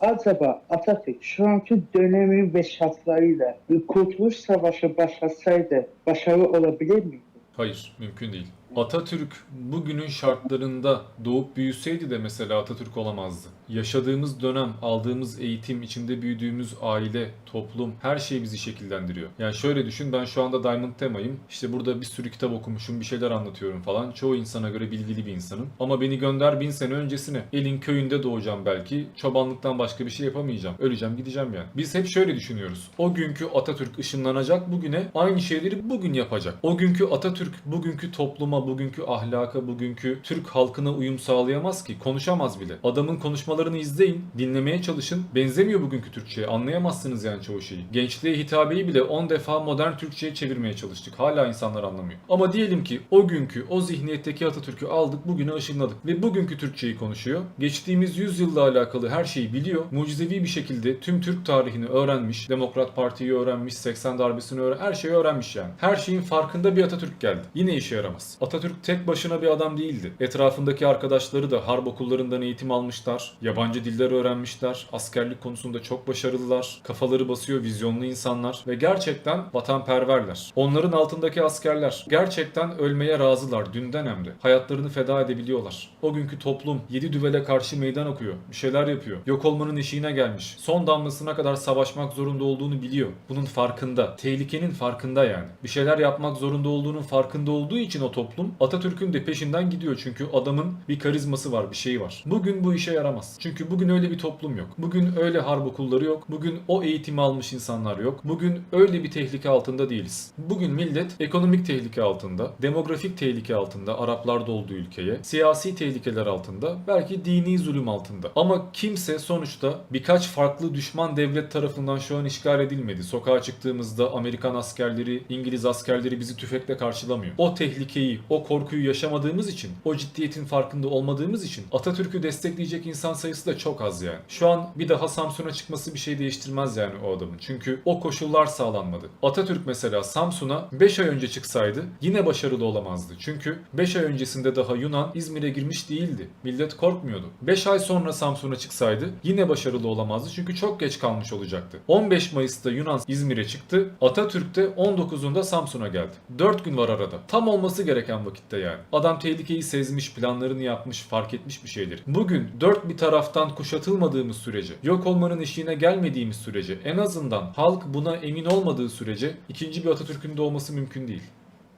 Acaba Atatürk şu anki dönemi ve şartlarıyla bir Kurtuluş Savaşı başlasaydı başarılı olabilir miydi? Hayır, mümkün değil. Atatürk bugünün şartlarında doğup büyüseydi de mesela Atatürk olamazdı. Yaşadığımız dönem, aldığımız eğitim, içinde büyüdüğümüz aile, toplum her şey bizi şekillendiriyor. Yani şöyle düşün ben şu anda Diamond Tema'yım. İşte burada bir sürü kitap okumuşum, bir şeyler anlatıyorum falan. Çoğu insana göre bilgili bir insanım. Ama beni gönder bin sene öncesine. Elin köyünde doğacağım belki. Çobanlıktan başka bir şey yapamayacağım. Öleceğim gideceğim yani. Biz hep şöyle düşünüyoruz. O günkü Atatürk ışınlanacak bugüne aynı şeyleri bugün yapacak. O günkü Atatürk bugünkü topluma, bugünkü ahlaka, bugünkü Türk halkına uyum sağlayamaz ki. Konuşamaz bile. Adamın konuşmalarını izleyin, dinlemeye çalışın. Benzemiyor bugünkü Türkçe'ye. Anlayamazsınız yani çoğu şeyi. Gençliğe hitabeyi bile 10 defa modern Türkçe'ye çevirmeye çalıştık. Hala insanlar anlamıyor. Ama diyelim ki o günkü, o zihniyetteki Atatürk'ü aldık, bugüne ışınladık ve bugünkü Türkçeyi konuşuyor. Geçtiğimiz yüzyılla alakalı her şeyi biliyor. Mucizevi bir şekilde tüm Türk tarihini öğrenmiş. Demokrat Parti'yi öğrenmiş, 80 darbesini öğren, her şeyi öğrenmiş yani. Her şeyin farkında bir Atatürk geldi. Yine işe yaramaz. Tek başına bir adam değildi. Etrafındaki arkadaşları da harp okullarından eğitim almışlar. Yabancı diller öğrenmişler. Askerlik konusunda çok başarılılar. Kafaları basıyor, vizyonlu insanlar ve gerçekten vatanperverler. Onların altındaki askerler gerçekten ölmeye razılar dünden hem de. Hayatlarını feda edebiliyorlar. O günkü toplum yedi düvele karşı meydan okuyor. Bir şeyler yapıyor. Yok olmanın eşiğine gelmiş. Son damlasına kadar savaşmak zorunda olduğunu biliyor. Bunun farkında. Tehlikenin farkında yani. Bir şeyler yapmak zorunda olduğunun farkında olduğu için o toplum Atatürk'ün de peşinden gidiyor. Çünkü adamın bir karizması var, bir şeyi var. Bugün bu işe yaramaz. Çünkü bugün öyle bir toplum yok. Bugün öyle harp okulları yok. Bugün o eğitimi almış insanlar yok. Bugün öyle bir tehlike altında değiliz. Bugün millet ekonomik tehlike altında, demografik tehlike altında, Araplar olduğu ülkeye, siyasi tehlikeler altında, belki dini zulüm altında. Ama kimse sonuçta birkaç farklı düşman devlet tarafından şu an işgal edilmedi. Sokağa çıktığımızda Amerikan askerleri, İngiliz askerleri bizi tüfekle karşılamıyor. O tehlikeyi, o korkuyu yaşamadığımız için, o ciddiyetin farkında olmadığımız için Atatürk'ü destekleyecek insan sayısı da çok az yani. Şu an bir daha Samsun'a çıkması bir şey değiştirmez yani o adamın. Çünkü o koşullar sağlanmadı. Atatürk mesela Samsun'a 5 ay önce çıksaydı yine başarılı olamazdı. Çünkü 5 ay öncesinde daha Yunan İzmir'e girmiş değildi. Millet korkmuyordu. 5 ay sonra Samsun'a çıksaydı yine başarılı olamazdı. Çünkü çok geç kalmış olacaktı. 15 Mayıs'ta Yunan İzmir'e çıktı. Atatürk de 19'unda Samsun'a geldi. 4 gün var arada. Tam olması gereken vakitte yani. Adam tehlikeyi sezmiş, planlarını yapmış, fark etmiş bir şeyleri. Bugün dört bir taraftan kuşatılmadığımız sürece, yok olmanın eşiğine gelmediğimiz sürece, en azından halk buna emin olmadığı sürece ikinci bir Atatürk'ün doğması mümkün değil.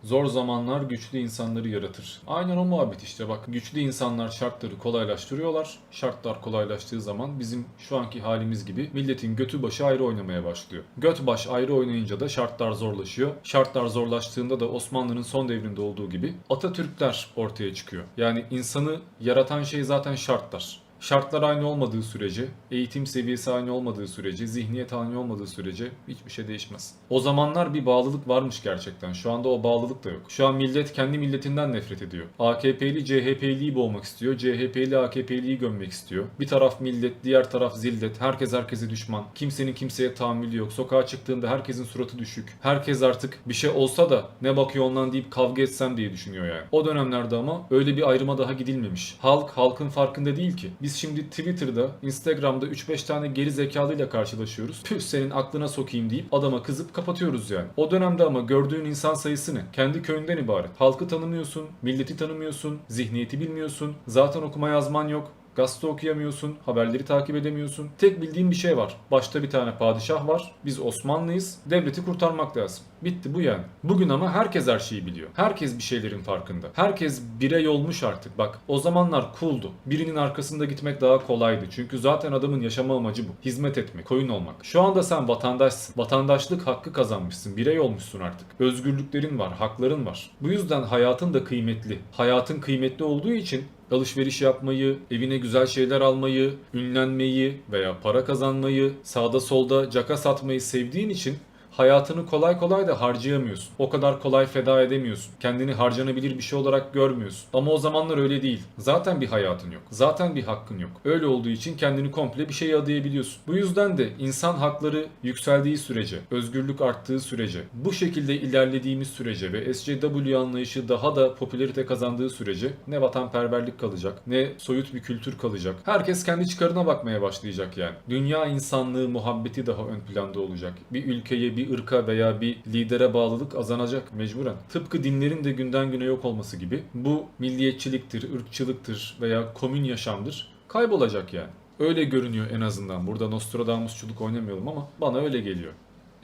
Zor zamanlar güçlü insanları yaratır. Aynen o muhabbet işte bak. Güçlü insanlar şartları kolaylaştırıyorlar. Şartlar kolaylaştığı zaman bizim şu anki halimiz gibi milletin götü başı ayrı oynamaya başlıyor. Göt baş ayrı oynayınca da şartlar zorlaşıyor. Şartlar zorlaştığında da Osmanlı'nın son devrinde olduğu gibi Atatürkler ortaya çıkıyor. Yani insanı yaratan şey zaten şartlar. Şartlar aynı olmadığı sürece, eğitim seviyesi aynı olmadığı sürece, zihniyet aynı olmadığı sürece hiçbir şey değişmez. O zamanlar bir bağlılık varmış gerçekten. Şu anda o bağlılık da yok. Şu an millet kendi milletinden nefret ediyor. AKP'li CHP'liyi boğmak istiyor. CHP'li AKP'liyi gömmek istiyor. Bir taraf millet, diğer taraf zillet. Herkes herkese düşman. Kimsenin kimseye tahammülü yok. Sokağa çıktığında herkesin suratı düşük. Herkes artık bir şey olsa da ne bakıyor ondan deyip kavga etsem diye düşünüyor yani. O dönemlerde ama öyle bir ayrıma daha gidilmemiş. Halk halkın farkında değil ki. Biz şimdi Twitter'da, Instagram'da 3-5 tane geri zekalıyla karşılaşıyoruz. Püh senin aklına sokayım deyip adama kızıp kapatıyoruz yani. O dönemde ama gördüğün insan sayısı ne? Kendi köyünden ibaret. Halkı tanımıyorsun, milleti tanımıyorsun, zihniyeti bilmiyorsun, zaten okuma yazman yok. Gazete okuyamıyorsun, haberleri takip edemiyorsun. Tek bildiğim bir şey var. Başta bir tane padişah var. Biz Osmanlıyız. Devleti kurtarmak lazım. Bitti bu yani. Bugün ama herkes her şeyi biliyor. Herkes bir şeylerin farkında. Herkes birey olmuş artık. Bak o zamanlar cool'du. Birinin arkasında gitmek daha kolaydı. Çünkü zaten adamın yaşama amacı bu. Hizmet etmek, koyun olmak. Şu anda sen vatandaşsın. Vatandaşlık hakkı kazanmışsın. Birey olmuşsun artık. Özgürlüklerin var, hakların var. Bu yüzden hayatın da kıymetli. Hayatın kıymetli olduğu için alışveriş yapmayı, evine güzel şeyler almayı, ünlenmeyi veya para kazanmayı, sağda solda caka satmayı sevdiğin için hayatını kolay kolay da harcayamıyorsun. O kadar kolay feda edemiyorsun. Kendini harcanabilir bir şey olarak görmüyorsun. Ama o zamanlar öyle değil. Zaten bir hayatın yok. Zaten bir hakkın yok. Öyle olduğu için kendini komple bir şeye adayabiliyorsun. Bu yüzden de insan hakları yükseldiği sürece, özgürlük arttığı sürece, bu şekilde ilerlediğimiz sürece ve SJW anlayışı daha da popülarite kazandığı sürece ne vatanperverlik kalacak, ne soyut bir kültür kalacak. Herkes kendi çıkarına bakmaya başlayacak yani. Dünya insanlığı muhabbeti daha ön planda olacak. Bir ülkeye, bir ırka veya bir lidere bağlılık azanacak mecburen. Tıpkı dinlerin de günden güne yok olması gibi bu milliyetçiliktir, ırkçılıktır veya komün yaşamdır kaybolacak yani. Öyle görünüyor en azından. Burada Nostradamusçuluk oynamayalım ama bana öyle geliyor.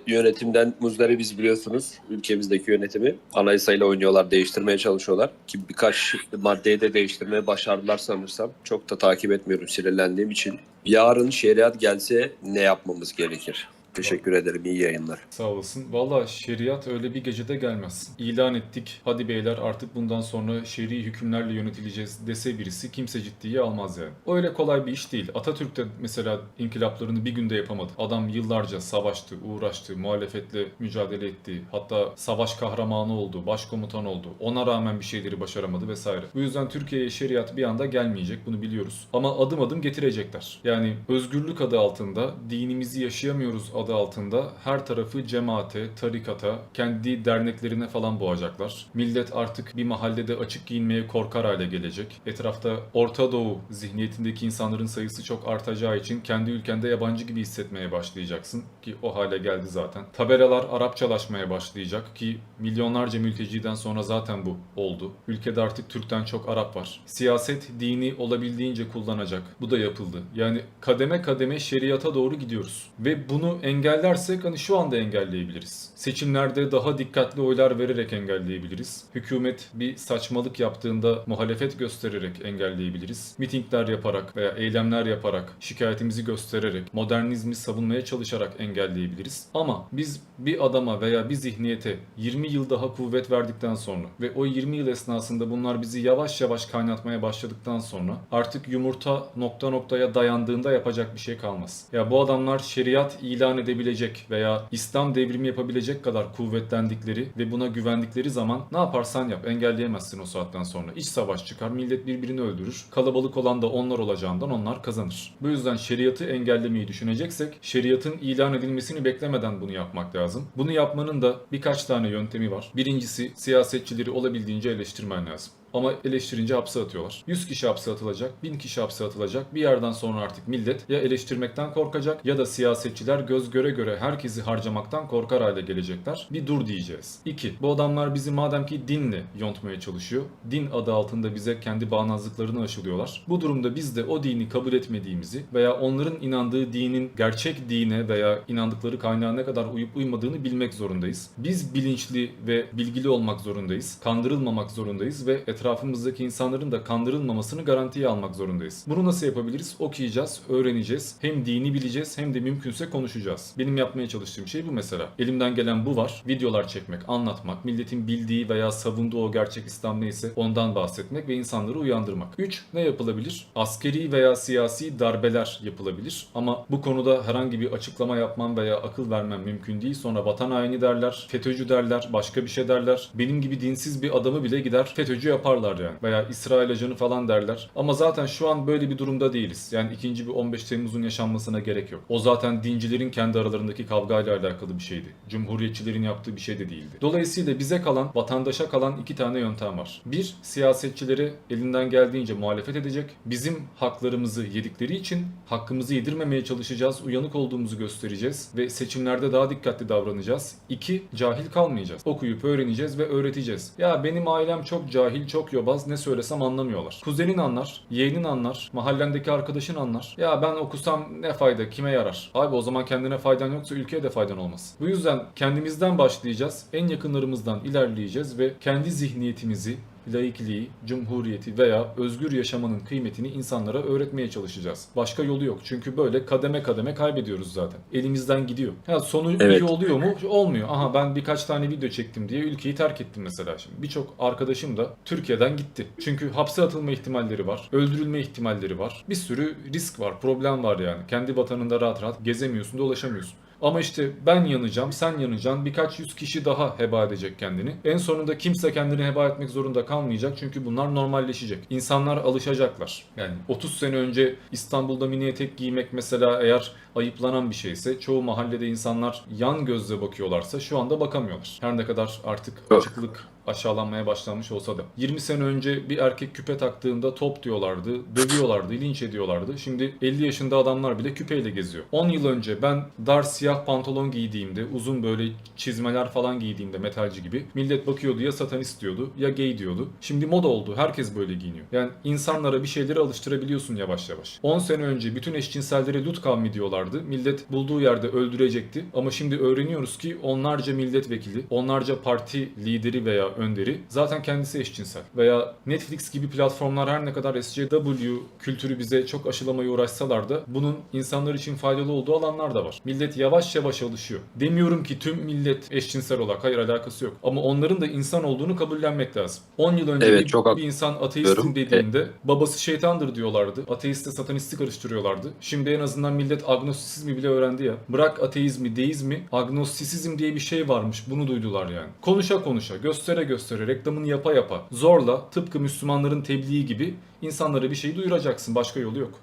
Yönetimden muzdaribiz biliyorsunuz. Ülkemizdeki yönetimi anayasayla oynuyorlar, değiştirmeye çalışıyorlar. Ki birkaç maddeyi de değiştirmeye başardılar sanırsam. Çok da takip etmiyorum sinirlendiğim için. Yarın şeriat gelse ne yapmamız gerekir? Teşekkür ederim. İyi yayınlar. Sağ olasın. Valla şeriat öyle bir gecede gelmez. İlan ettik. Hadi beyler artık bundan sonra şer'i hükümlerle yönetileceğiz dese birisi kimse ciddiye almaz yani. O öyle kolay bir iş değil. Atatürk de mesela inkılaplarını bir günde yapamadı. Adam yıllarca savaştı, uğraştı, muhalefetle mücadele etti. Hatta savaş kahramanı oldu, başkomutan oldu. Ona rağmen bir şeyleri başaramadı vesaire. Bu yüzden Türkiye'ye şeriat bir anda gelmeyecek. Bunu biliyoruz. Ama adım adım getirecekler. Yani özgürlük adı altında dinimizi yaşayamıyoruz adı altında her tarafı cemaate, tarikata, kendi derneklerine falan boğacaklar. Millet artık bir mahallede açık giyinmeye korkar hale gelecek. Etrafta Orta Doğu zihniyetindeki insanların sayısı çok artacağı için kendi ülkende yabancı gibi hissetmeye başlayacaksın ki o hale geldi zaten. Tabelalar Arapçalaşmaya başlayacak ki milyonlarca mülteciden sonra zaten bu oldu. Ülkede artık Türk'ten çok Arap var. Siyaset dini olabildiğince kullanacak. Bu da yapıldı. Yani kademe kademe şeriata doğru gidiyoruz. Ve bunu engellersek hani şu anda engelleyebiliriz. Seçimlerde daha dikkatli oylar vererek engelleyebiliriz. Hükümet bir saçmalık yaptığında muhalefet göstererek engelleyebiliriz. Mitingler yaparak veya eylemler yaparak, şikayetimizi göstererek, modernizmi savunmaya çalışarak engelleyebiliriz. Ama biz bir adama veya bir zihniyete 20 yıl daha kuvvet verdikten sonra ve o 20 yıl esnasında bunlar bizi yavaş yavaş kaynatmaya başladıktan sonra artık yumurta nokta noktaya dayandığında yapacak bir şey kalmaz. Ya bu adamlar şeriat ilan edebilecek veya İslam devrimi yapabilecek kadar kuvvetlendikleri ve buna güvendikleri zaman ne yaparsan yap engelleyemezsin o saatten sonra. İç savaş çıkar, millet birbirini öldürür. Kalabalık olan da onlar olacağından onlar kazanır. Bu yüzden şeriatı engellemeyi düşüneceksek şeriatın ilan edilmesini beklemeden bunu yapmak lazım. Bunu yapmanın da birkaç tane yöntemi var. Birincisi siyasetçileri olabildiğince eleştirmen lazım. Ama eleştirince hapse atıyorlar. 100 kişi hapse atılacak, 1000 kişi hapse atılacak. Bir yerden sonra artık millet ya eleştirmekten korkacak ya da siyasetçiler göz göre göre herkesi harcamaktan korkar hale gelecekler. Bir dur diyeceğiz. 2. Bu adamlar bizi madem ki dinle yontmaya çalışıyor. Din adı altında bize kendi bağnazlıklarını aşılıyorlar. Bu durumda biz de o dini kabul etmediğimizi veya onların inandığı dinin gerçek dine veya inandıkları kaynağa ne kadar uyup uymadığını bilmek zorundayız. Biz bilinçli ve bilgili olmak zorundayız. Kandırılmamak zorundayız ve etrafımızdaki insanların da kandırılmamasını garantiye almak zorundayız. Bunu nasıl yapabiliriz? Okuyacağız, öğreneceğiz. Hem dini bileceğiz hem de mümkünse konuşacağız. Benim yapmaya çalıştığım şey bu mesela. Elimden gelen bu var. Videolar çekmek, anlatmak, milletin bildiği veya savunduğu o gerçek İslam neyse ondan bahsetmek ve insanları uyandırmak. 3. Ne yapılabilir? Askeri veya siyasi darbeler yapılabilir. Ama bu konuda herhangi bir açıklama yapmam veya akıl vermem mümkün değil. Sonra vatan haini derler, FETÖ'cü derler, başka bir şey derler. Benim gibi dinsiz bir adamı bile gider FETÖ'cü yaparlar yani. Veya İsrail ajanı falan derler. Ama zaten şu an böyle bir durumda değiliz. Yani ikinci bir 15 Temmuz'un yaşanmasına gerek yok. O zaten dincilerin kendi aralarındaki kavgayla alakalı bir şeydi. Cumhuriyetçilerin yaptığı bir şey de değildi. Dolayısıyla bize kalan, vatandaşa kalan iki tane yöntem var. Bir, siyasetçileri elinden geldiğince muhalefet edecek. Bizim haklarımızı yedikleri için hakkımızı yedirmemeye çalışacağız. Uyanık olduğumuzu göstereceğiz ve seçimlerde daha dikkatli davranacağız. İki, cahil kalmayacağız. Okuyup öğreneceğiz ve öğreteceğiz. Ya benim ailem çok cahil, çok yobaz. Ne söylesem anlamıyorlar. Kuzenin anlar, yeğenin anlar, mahallendeki arkadaşın anlar. Ya ben okusam ne fayda, kime yarar? Abi o zaman kendine faydan yoksa ülkeye de faydan olmaz. Bu yüzden kendimizden başlayacağız. En yakınlarımızdan ilerleyeceğiz ve kendi zihniyetimizi laikliği, cumhuriyeti veya özgür yaşamanın kıymetini insanlara öğretmeye çalışacağız. Başka yolu yok. Çünkü böyle kademe kademe kaybediyoruz zaten. Elimizden gidiyor. Ha, sonu Evet. iyi oluyor mu? Olmuyor. Aha ben birkaç tane video çektim diye ülkeyi terk ettim mesela şimdi. Birçok arkadaşım da Türkiye'den gitti. Çünkü hapse atılma ihtimalleri var. Öldürülme ihtimalleri var. Bir sürü risk var, problem var yani. Kendi vatanında rahat rahat gezemiyorsun, dolaşamıyorsun. Ama işte ben yanacağım, sen yanacaksın, birkaç yüz kişi daha heba edecek kendini. En sonunda kimse kendini heba etmek zorunda kalmayacak çünkü bunlar normalleşecek. İnsanlar alışacaklar. Yani 30 sene önce İstanbul'da mini etek giymek mesela eğer ayıplanan bir şeyse çoğu mahallede insanlar yan gözle bakıyorlarsa şu anda bakamıyorlar. Her ne kadar artık açıklık aşağılanmaya başlanmış olsa da. 20 sene önce bir erkek küpe taktığında top diyorlardı, dövüyorlardı, linç ediyorlardı. Şimdi 50 yaşında adamlar bile küpeyle geziyor. 10 yıl önce ben dar siyah pantolon giydiğimde, uzun böyle çizmeler falan giydiğimde metalci gibi millet bakıyordu ya satanist diyordu ya gay diyordu. Şimdi moda oldu. Herkes böyle giyiniyor. Yani insanlara bir şeyleri alıştırabiliyorsun yavaş yavaş. 10 sene önce bütün eşcinsellere lut kavmi diyorlardı. Millet bulduğu yerde öldürecekti. Ama şimdi öğreniyoruz ki onlarca milletvekili, onlarca parti lideri veya önderi zaten kendisi eşcinsel. Veya Netflix gibi platformlar her ne kadar SJW kültürü bize çok aşılamaya uğraşsalar da bunun insanlar için faydalı olduğu alanlar da var. Millet yavaş yavaş alışıyor. Demiyorum ki tüm millet eşcinsel olarak. Hayır alakası yok. Ama onların da insan olduğunu kabullenmek lazım. 10 yıl önce Evet, bir, çok bir insan ateistim haklıyorum. dediğinde babası şeytandır diyorlardı. Ateistle satanisti karıştırıyorlardı. Şimdi en azından millet agnostisizmi bile öğrendi ya. Bırak ateizmi, deizmi, agnostisizm diye bir şey varmış. Bunu duydular yani. Konuşa konuşa, göstere göstere, reklamını yapa yapa, zorla tıpkı Müslümanların tebliği gibi insanlara bir şey duyuracaksın. Başka yolu yok.